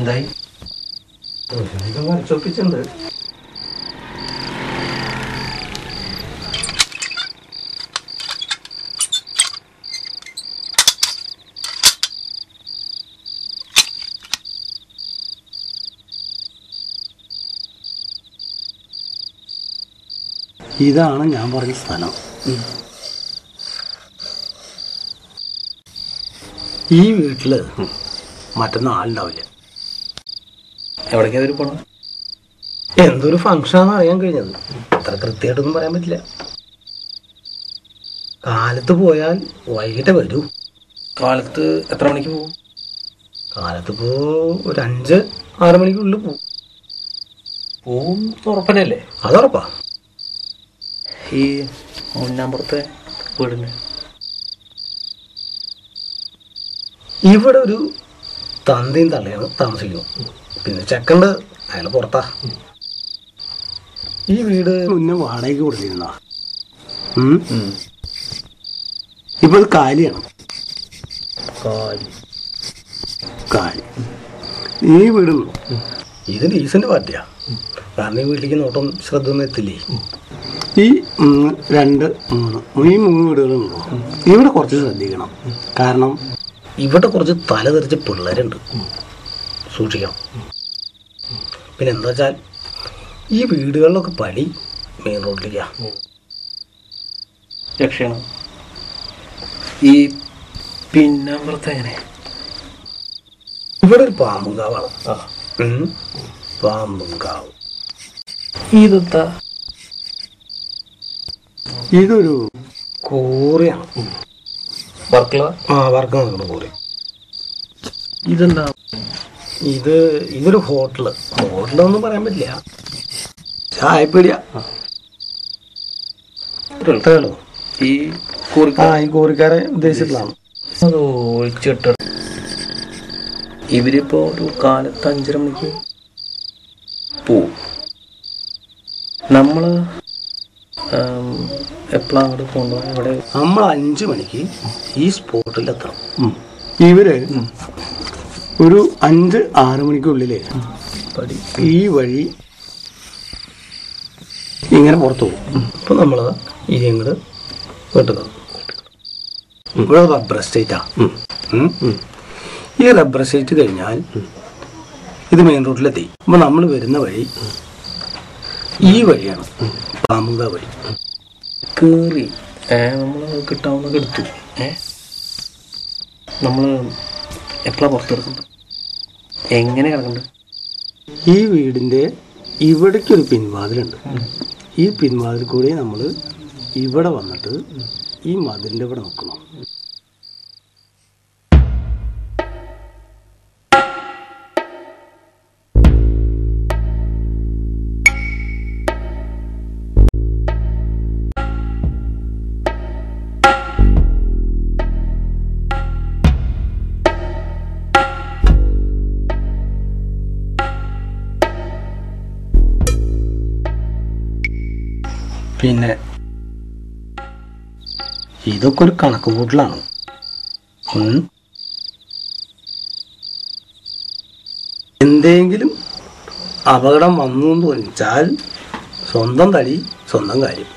എന്തായി? ഇതാണ് ഞാൻ പറഞ്ഞ സ്ഥലം. ഈ വീട്ടിൽ മറ്റൊന്നും ആളുണ്ടാവില്ല എവിടേക്കാ പോണം എന്തൊരു ഫംഗ്ഷനാന്ന് അറിയാൻ കഴിഞ്ഞത്. അത്ര കൃത്യമായിട്ടൊന്നും പറയാൻ പറ്റില്ല. കാലത്ത് പോയാൽ വൈകിട്ട് വരൂ. കാലത്ത് എത്ര മണിക്ക് പോകും കാലത്ത് ഇപ്പോ ഒരു അഞ്ച് ആറ് മണിക്കുള്ളിൽ പോകും പോവും ഉറപ്പനല്ലേ അതുറപ്പാ ഈ മുന്നാമ്പുറത്തെ വീടിന്. ഇവിടെ ഒരു തന്തയും തള്ളയാണ് താമസിക്കുന്നു പിന്നെ ചെക്കണ്ട്. അയാൾ പുറത്താ. ഈ വീട് മുന്നേ വാടകയ്ക്ക് കൊടുത്തിരുന്ന? ഇപ്പൊ ഇത് കാലിയാണ്? കാലി. കാലി. ഈ വീട് ഇത് ഡീസന്റ് പാർട്ടിയാ. കാരണം ഈ വീട്ടിലേക്ക് നോട്ടം ശ്രദ്ധ ഒന്നും എത്തില്ലേ? ഈ രണ്ട് മൂന്ന് ഈ മൂന്ന് വീടുകളുണ്ടോ ഇവിടെ കുറച്ച് ശ്രദ്ധിക്കണം. കാരണം ഇവിടെ കുറച്ച് തലതെറിച്ച പിള്ളേരുണ്ട്. സൂക്ഷിക്കണം. പിന്നെ എന്താ വെച്ചാൽ ഈ വീടുകളിലൊക്കെ പടി മെയിൻ റോഡിലേക്കാണ് രക്ഷണം ഈ പിന്നെ എങ്ങനെ? ഇവിടെ ഒരു പാമ്പുങ്കാവാണ്. പാമ്പുങ്കാവ് ഇതെന്താ? ഇതൊരു കോറിയാണ്. വർക്കല? ആ വർക്ക് കോറി. ഇതെന്താ? ഇത് ഇതൊരു ഹോട്ടൽ ഹോട്ടലൊന്നും പറയാൻ പറ്റില്ല. ചായപ്പീടിയ ഉള്ളൂ ഈ ആ ഈ കോറിക്കാരെ ഉദ്ദേശിച്ചിട്ടുള്ളതാണ്. അത് ഒഴിച്ചിട്ട്. ഇവരിപ്പോ ഒരു കാലത്ത് അഞ്ചര മണിക്ക് പോവും. നമ്മൾ എപ്പോഴാണ് അങ്ങോട്ട് പോകുന്നത് ഇവിടെ നമ്മൾ അഞ്ചു മണിക്ക് ഈ സ്പോട്ടിൽ എത്തണം ഇവർ ഒരു അഞ്ച് ആറ് മണിക്കുള്ളിൽ ഈ വഴി ഇങ്ങനെ പുറത്തു പോകും. നമ്മൾ നമ്മൾ ഇനി ഇങ്ങോട്ട് വെട്ടുന്നത് ഇവിടെ റബ്ബർ എസ്റ്റേറ്റാ. ഉം. ഈ റബ്ബർ എസ്റ്റേറ്റ് കഴിഞ്ഞാൽ ഇത് മെയിൻ റോഡിലെത്തി. അപ്പൊ നമ്മൾ വരുന്ന വഴി ഈ വഴിയാണ്. പാമുക വഴി. കേറി. ഏ നമ്മൾ കിട്ടാവുന്നൊക്കെ എടുത്തു. നമ്മൾ എപ്പോഴാണ് എപ്പോഴാ പുറത്തെടുക്കുന്നത്? എങ്ങനെ കിടക്കുന്നത് ഈ വീടിന്റെ ഇവിടേക്കൊരു പിൻവാതിലുണ്ട്. ഈ പിൻവാതിൽ കൂടി നമ്മൾ ഇവിടെ വന്നിട്ട് ഈ മതിലിന്റെ ഇവിടെ നിൽക്കണം. പിന്നെ ഇതൊക്കെ ഒരു കണക്ക് കൂട്ടലാണ്. എന്തെങ്കിലും അപകടം വന്നു എന്ന് വെച്ചാൽ സ്വന്തം തടി സ്വന്തം കാര്യം.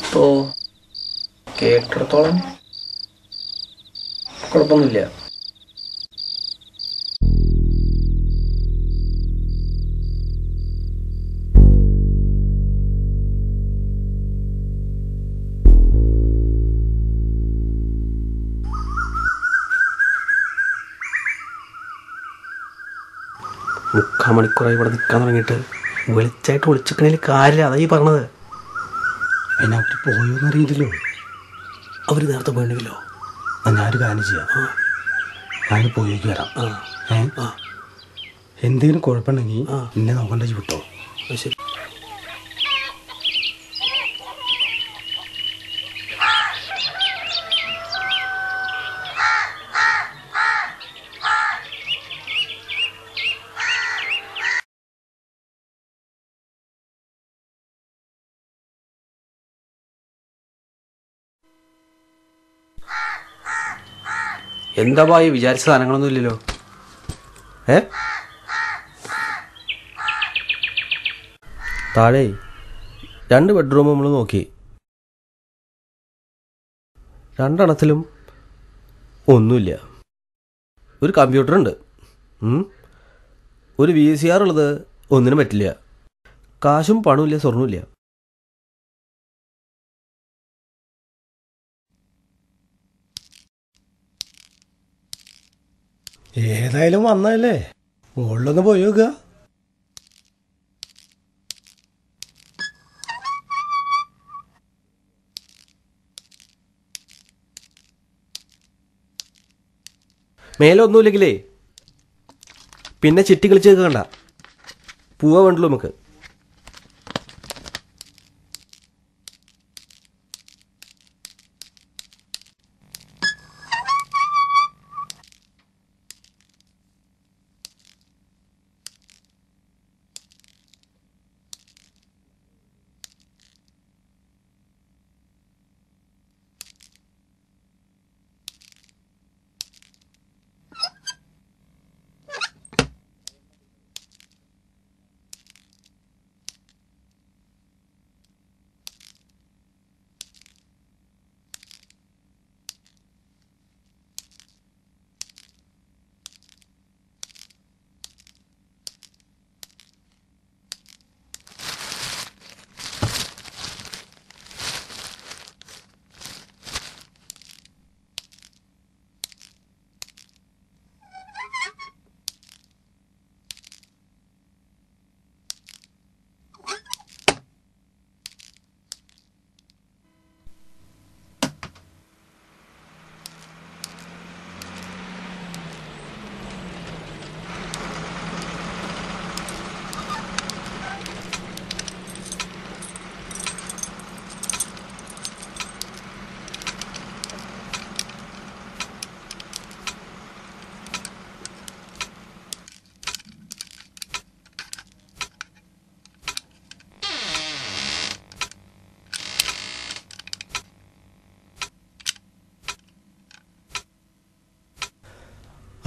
ഇപ്പോ കേട്ടിടത്തോളം കുഴപ്പമൊന്നുമില്ല. മണിക്കൂറായി ഇവിടെ നിൽക്കാൻ തുടങ്ങിയിട്ട് വെളിച്ചായിട്ട് ഒളിച്ചിക്കണേൽ കാര്യമില്ല. അതാ ഈ പറഞ്ഞത്. പിന്നെ അവർ പോയോന്ന് അറിയില്ലല്ലോ. അവർ നേരത്തെ എന്നാ ഞാനൊരു കാര്യം ചെയ്യാം. ഞാൻ പോയേക്ക് വരാം. ഏ? എന്തെങ്കിലും കുഴപ്പമുണ്ടെങ്കിൽ എന്നെ നോക്കണ്ട ചുട്ടോ വിട്ടോ ശരി. എന്താ ഭായി വിചാരിച്ച സാധനങ്ങളൊന്നും ഇല്ലല്ലോ? ഏ? താഴെ രണ്ട് ബെഡ്റൂം നമ്മൾ നോക്കി. രണ്ടെണ്ണത്തിലും ഒന്നുമില്ല. ഒരു കമ്പ്യൂട്ടർ ഉണ്ട് ഒരു വി സി ആർ ഉള്ളത് ഒന്നിനും പറ്റില്ല. കാശും പണമില്ല സ്വർണമില്ല ഏതായാലും വന്നല്ലേ മുകളിലൊന്ന് പോയി നോക്കുക. മേലെ ഒന്നുമില്ലെങ്കിലേ പിന്നെ ചിട്ടി കളിച്ച് കണ്ട. പോവാ വേണ്ടല്ലോ നമുക്ക്.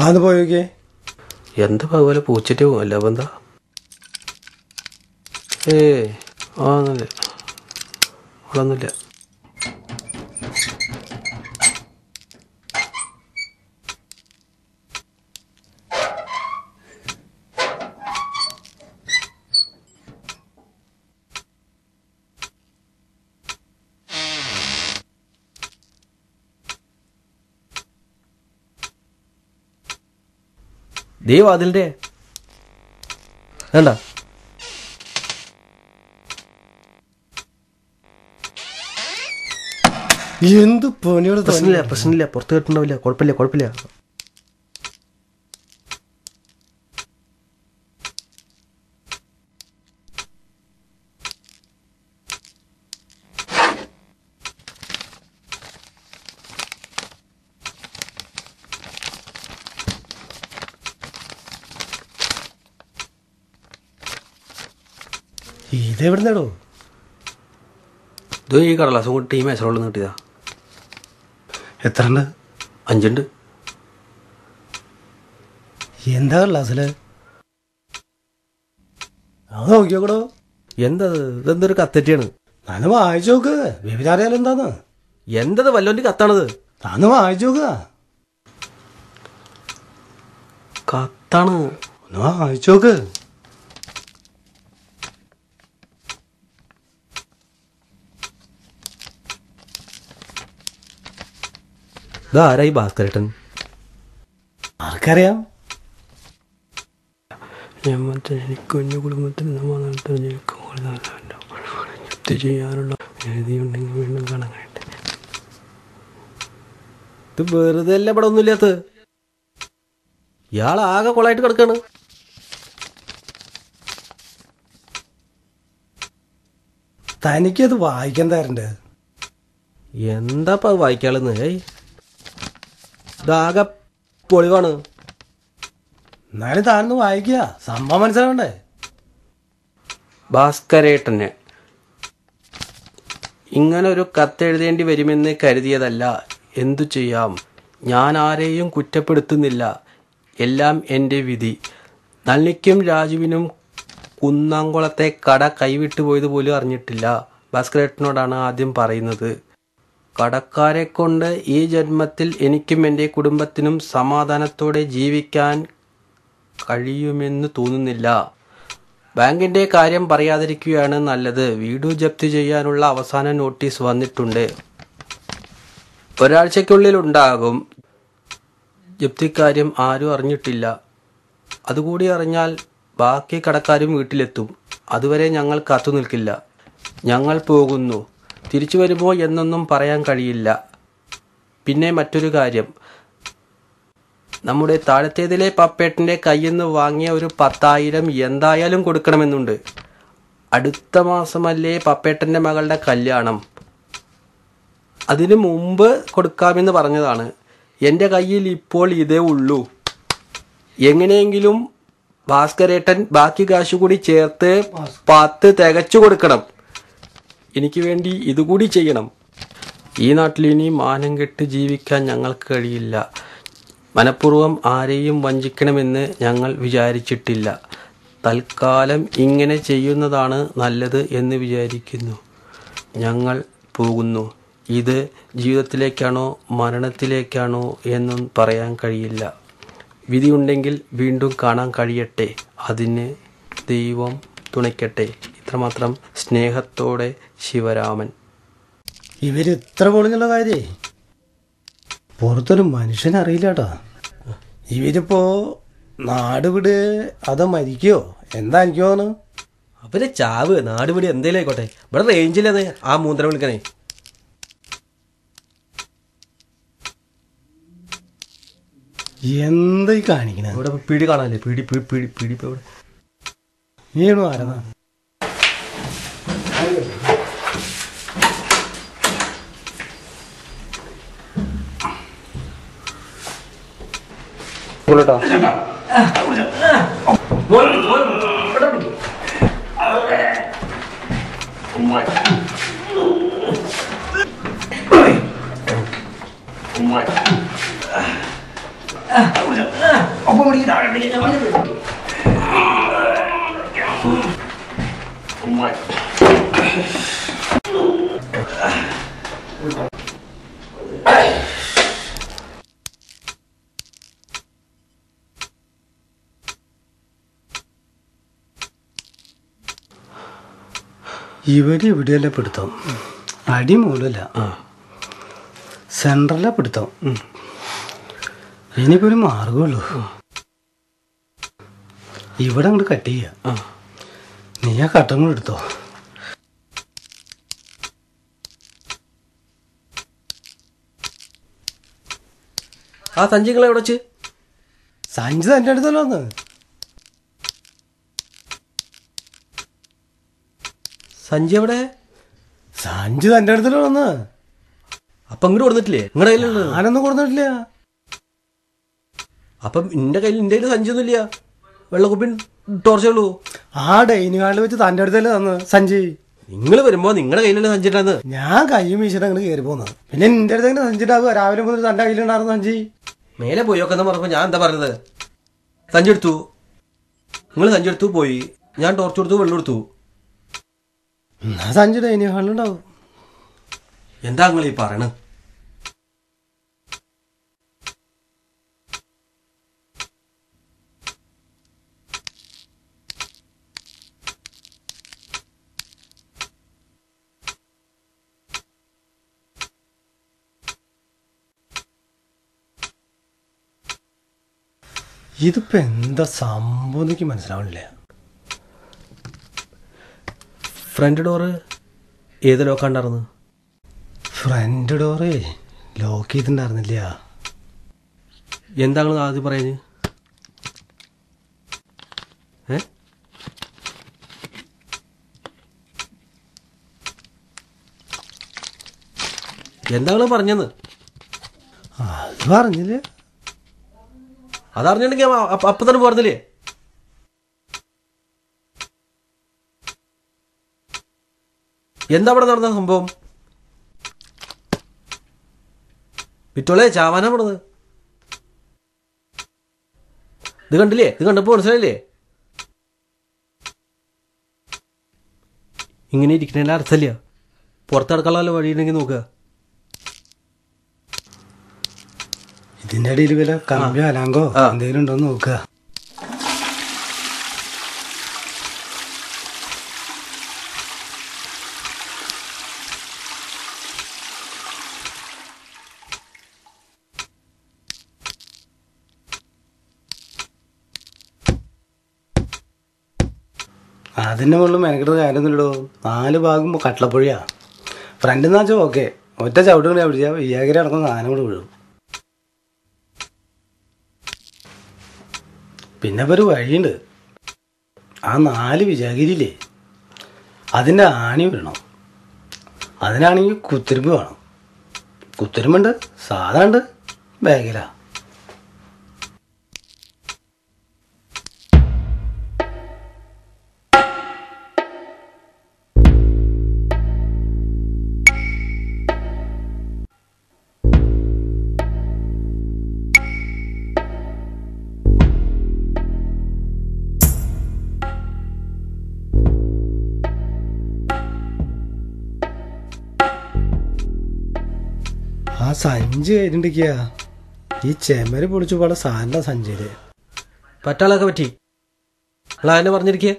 ആന്ന് പോയി നോക്കിയേ. എന്താ അതുപോലെ പൂച്ചിട്ട് പോകുമല്ല അപ്പം എന്താ? ഏ ആ ഒന്നുമില്ല ഒന്നുമില്ല ദേ വാതിലിന്റെ വേണ്ട. എന്ത് പണിയോട് പ്രശ്നമില്ല പ്രശ്നമില്ല പുറത്ത് കിട്ടണ്ടാവില്ല കുഴപ്പമില്ല കുഴപ്പമില്ല. ഇതെവിടുന്നാടോ ഇത് ഈ കടലാസം കൊണ്ട് ടീം മേസറോളിൽ കിട്ടിയതാ. എത്ര ഉണ്ട് അഞ്ചുണ്ട്. എന്താ കടലാസിൽ? അത് നോക്കിയോക്കടോ എന്താ ഇതെന്തൊരു കത്തറ്റിയാണ്? താന്ന് വായിച്ചു നോക്ക്. വിവിധാറിയാലും എന്താന്ന്? എന്തത്? വല്ലോന്റെ കത്താണത്. താന്ന് വായിച്ചു നോക്കുക കത്താണ്. ഒന്ന് വായിച്ചു നോക്ക്. ഇതാരായി ഭാസ്കരേട്ടൻ? ആർക്കറിയാം? ജന്മത്തിന് കുഞ്ഞു കുടുംബത്തിന് സമാധാനത്തിന് ചെയ്യാനുള്ള എഴുതിയുണ്ടെങ്കിൽ വീണ്ടും കാണാൻ കഴിയട്ടെ. ഇത് വെറുതെ അല്ല ഇവിടെ ഒന്നുമില്ലാത്ത ഇയാൾ ആകെ കൊളായിട്ട് കിടക്കാണ്. തനിക്കത് വായിക്കാൻ തരണ്ടേ? എന്താപ്പ അത് വായിക്കാളെന്ന്? ഏയ്. ഇതാകെ പൊളിവാണ്. എന്നാലും താനൊന്ന് വായിക്കുക. സംഭവം മനസ്സിലാവണ്ടേ? ഭാസ്കരേട്ടന് ഇങ്ങനെ ഒരു കത്തെഴുതേണ്ടി വരുമെന്ന് കരുതിയതല്ല. എന്തു ചെയ്യാം? ഞാൻ ആരെയും കുറ്റപ്പെടുത്തുന്നില്ല. എല്ലാം എന്റെ വിധി. നളിനിക്കും രാജുവിനും കുന്നംകുളത്തെ കട കൈവിട്ടു പോയത് പോലും അറിഞ്ഞിട്ടില്ല. ഭാസ്കരേട്ടനോടാണ് ആദ്യം പറയുന്നത്. കടക്കാരെ കൊണ്ട് ഈ ജന്മത്തിൽ എനിക്കും എന്റെ കുടുംബത്തിനും സമാധാനത്തോടെ ജീവിക്കാൻ കഴിയുമെന്ന് തോന്നുന്നില്ല. ബാങ്കിന്റെ കാര്യം പറയാതിരിക്കുകയാണ് നല്ലത്. വീട് ജപ്തി ചെയ്യാനുള്ള അവസാന നോട്ടീസ് വന്നിട്ടുണ്ട്. ഒരാഴ്ചയ്ക്കുള്ളിൽ ഉണ്ടാകും. ജപ്തിക്കാര്യം ആരും അറിഞ്ഞിട്ടില്ല. അതുകൂടി അറിഞ്ഞാൽ ബാക്കി കടക്കാരും വീട്ടിലെത്തും. അതുവരെ ഞങ്ങൾ കാത്തു നിൽക്കില്ല ഞങ്ങൾ പോകുന്നു. തിരിച്ചു വരുമോ എന്നൊന്നും പറയാൻ കഴിയില്ല. പിന്നെ മറ്റൊരു കാര്യം. നമ്മുടെ താഴത്തേതിലെ പപ്പേട്ടന്റെ കയ്യിൽ നിന്ന് വാങ്ങിയ ഒരു പത്തായിരം എന്തായാലും കൊടുക്കണമെന്നുണ്ട്. അടുത്ത മാസമല്ലേ പപ്പേട്ടന്റെ മകളുടെ കല്യാണം. അതിനു മുമ്പ് കൊടുക്കാമെന്ന് പറഞ്ഞതാണ്. എന്റെ കയ്യിൽ ഇപ്പോൾ ഇതേ ഉള്ളൂ. എങ്ങനെയെങ്കിലും ഭാസ്കരേട്ടൻ ബാക്കി കാശ് കൂടി ചേർത്ത് പത്ത് തികച്ചു കൊടുക്കണം. എനിക്ക് വേണ്ടി ഇതുകൂടി ചെയ്യണം. ഈ നാട്ടിൽ ഇനി മാനം കെട്ട് ജീവിക്കാൻ ഞങ്ങൾക്ക് കഴിയില്ല. മനഃപൂർവം ആരെയും വഞ്ചിക്കണമെന്ന് ഞങ്ങൾ വിചാരിച്ചിട്ടില്ല. തൽക്കാലം ഇങ്ങനെ ചെയ്യുന്നതാണ് നല്ലത് എന്ന് വിചാരിക്കുന്നു. ഞങ്ങൾ പോകുന്നു. ഇത് ജീവിതത്തിലേക്കാണോ മരണത്തിലേക്കാണോ എന്നും പറയാൻ കഴിയില്ല. വിധിയുണ്ടെങ്കിൽ വീണ്ടും കാണാൻ കഴിയട്ടെ. അതിന് ദൈവം തുണയ്ക്കട്ടെ. ഇത്രമാത്രം സ്നേഹത്തോടെ ശിവരാമൻ. ഇവർ ഇത്ര പൊളിഞ്ഞുള്ള കാര്യേ? പുറത്തൊരു മനുഷ്യനറിയില്ല കേട്ടോ ഇവരിപ്പോ നാട് വിട് അതോ മരിക്കോ? എന്താ എനിക്ക് തോന്നുന്നു? അവരെ ചാവ് നാടുപിടി എന്തേലും ആയിക്കോട്ടെ ഇവിടെ റേഞ്ചിലത് ആ മൂന്നര വിളിക്കണേ. എന്താ ഈ കാണിക്കണ? ഇവിടെ പിടി കാണാല്ലേ പിടി പിടി പിടി പിടി ഇപ്പൊ ഇവിടെ. നീണു ആരതാ കേട്ടോ ഒപ്പം മണി താഴെ ഇവിടെ ഇവിടെയല്ല പിടുത്തം. അടി മൂലല്ല സെൻട്രലിലെ പിടുത്തം. ഇനിയിപ്പോ ഒരു മാർഗമുള്ളൂ ഇവിടെ അങ്ങോട്ട് കട്ട് ചെയ്യ. ആ. നീ ആ കട്ടങ്ങൾ എടുത്തോ. ആ സഞ്ചിങ്ങളെ എവിടെ വെച്ച്? സഞ്ചി തന്റെ അടുത്തല്ലോ സഞ്ചി എവിടെ? സഞ്ജു തന്റെ അടുത്തല്ലോ വന്ന് അപ്പൊ ഇങ്ങോട്ട് കൊടുത്തിട്ടില്ലേ? നിങ്ങളുടെ കയ്യിലുള്ളത് ഞാനൊന്നും കൊടുത്തിട്ടില്ല. അപ്പം എന്റെ കയ്യിൽ എന്റെ കയ്യിൽ സഞ്ജു ഇല്ല വെള്ളക്കുപ്പി ടോർച്ചു ആ ഡൈനിങ് ഹാളിൽ വെച്ച് തന്റെ അടുത്തല്ലേ തന്ന് സഞ്ജി നിങ്ങൾ വരുമ്പോ നിങ്ങളുടെ കയ്യിലല്ലേ സഞ്ചിട്ടാന്ന് ഞാൻ കയ്യും വീശിട്ട് അങ്ങനെ കയറി പോകുന്നത് പിന്നെ നിന്റെ അടുത്ത് എങ്ങനെ സഞ്ചി രാവിലെ മുതൽ തന്റെ കയ്യിലുണ്ടായിരുന്നു സഞ്ജി മേലെ പോയൊക്കെ എന്ന് പറഞ്ഞപ്പോ ഞാൻ എന്താ പറഞ്ഞത്? സഞ്ചെടുത്തു നിങ്ങൾ സഞ്ചെടുത്തു പോയി. ഞാൻ ടോർച്ച് കൊടുത്തു വെള്ളം എടുത്തു എന്നാ സഞ്ചി ഡൈനിങ് ഹാളിലുണ്ടാവും എന്താ നിങ്ങൾ ഈ പറയണ ഇതിപ്പോ എന്താ സംഭവം എനിക്ക് മനസ്സിലാവണില്ല. ഫ്രണ്ട് ഡോറ് ഏത് ലോക്കാണ്ടായിരുന്നു ഫ്രണ്ട് ഡോറ് ലോക്ക് ചെയ്തിട്ടുണ്ടായിരുന്നില്ല. എന്താണ് ആദ്യം പറയുന്നത് ഏ? എന്താണ് പറഞ്ഞത് അത് പറഞ്ഞില്ലേ? അതറിഞ്ഞിട്ടുണ്ടെങ്കിൽ അപ്പ അപ്പൊ തന്നെ പറഞ്ഞില്ലേ എന്താ അവിടെ നടന്ന സംഭവം? വിറ്റോളെ ചാവാന പോണത്. ഇത് കണ്ടില്ലേ? ഇത് കണ്ടപ്പോ മനസ്സിലായില്ലേ? ഇങ്ങനെ ഇരിക്കണേന്റെ അർത്ഥമില്ല. പുറത്തെടുക്കാനുള്ള വഴിയുണ്ടെങ്കിൽ നോക്കുക. ഇതിന്റെ ഇടയിൽ വില കമ്പിയോ അലാങ്കോ എന്തെങ്കിലും ഉണ്ടോ നോക്കുക. അതിന്റെ മുകളിൽ മെനക്കെട്ട് കാര്യമൊന്നുമില്ലടോ. നാല് ഭാഗം കട്ടളപ്പുഴയാ. ഫ്രണ്ട് എന്ന് വെച്ചാൽ ഓക്കെ ഒറ്റ ചവിട്ട് കൂടി പിടിച്ചാൽ വിയാകരി അടക്കം സാധനം കൂടെ വീഴും. പിന്നെ ഇപ്പോൾ ഒരു വഴിയുണ്ട്. ആ നാല് വിജാഗിരിയില്ലേ അതിന്റെ ആണി വീഴണം. അതിനാണെങ്കിൽ കുത്തിരിമ്പ് വേണം. കുത്തിരിമ്പുണ്ട് സാധാ ഉണ്ട് ബാഗിലാ. സഞ്ചി കഴിഞ്ഞിട്ടിരിക്കുക ഈ ചെമ്മര് പൊളിച്ചു പോലെ സാധനം സഞ്ചിയിൽ പറ്റാളൊക്കെ പറ്റി. അളാന്നെ പറഞ്ഞിരിക്കേ?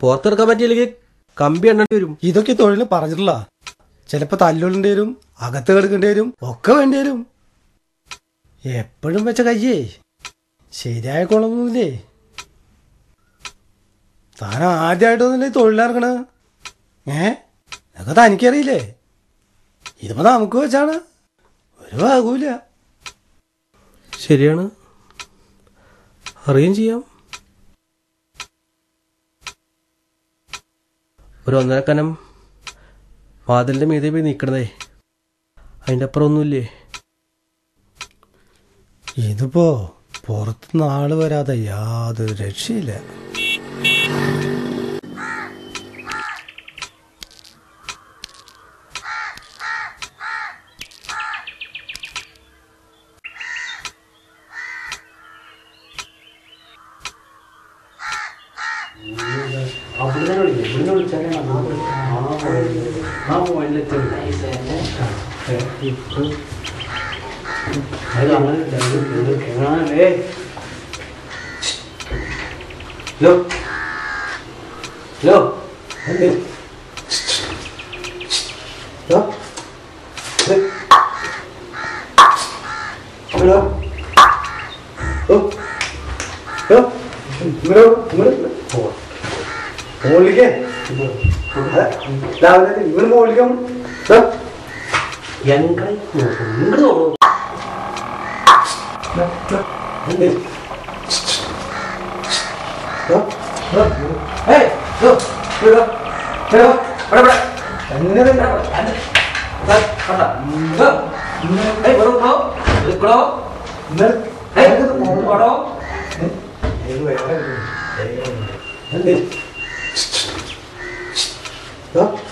പുറത്തെടുക്കാൻ പറ്റിയില്ലെങ്കിൽ കമ്പി എണ്ണേണ്ടി വരും. ഇതൊക്കെ തൊഴിൽ പറഞ്ഞിട്ടില്ല. ചിലപ്പോ തല്ലുകൊള്ളേണ്ടി വരും അകത്ത് കിടക്കേണ്ടി വരും ഒക്കെ വേണ്ടി വരും. എപ്പോഴും വെച്ച കയ്യേ. ശരിയായ കുളമൊന്നുമില്ലേ? താൻ ആദ്യമായിട്ടൊന്നുമില്ലേ തൊഴിലിറങ്ങണ ഏ? ഇതൊക്കെ തനിക്കറിയില്ലേ? ഇതിപ്പോ നമുക്ക് വെച്ചാണ്. ഒരു ഭാഗമില്ല ശരിയാണ്. അറിയും ചെയ്യാം. ഒരു ഒന്നരക്കനം കനം വാതിലിന്റെ മീതെ പോയി നിൽക്കണതേ. അതിന്റെ അപ്പുറം ഒന്നുമില്ലേ? ഇതിപ്പോ പുറത്തുനിന്ന് ആൾ വരാതെ യാതൊരു രക്ഷയില്ല. ما هو إلا التنبيه هذا عمل لك هنا إيه لو لو لو مرو أو أو مرو مرو هو هو اللي كده മോളിലേക്ക് ഇവർ മോളിക്കാം ഏയ്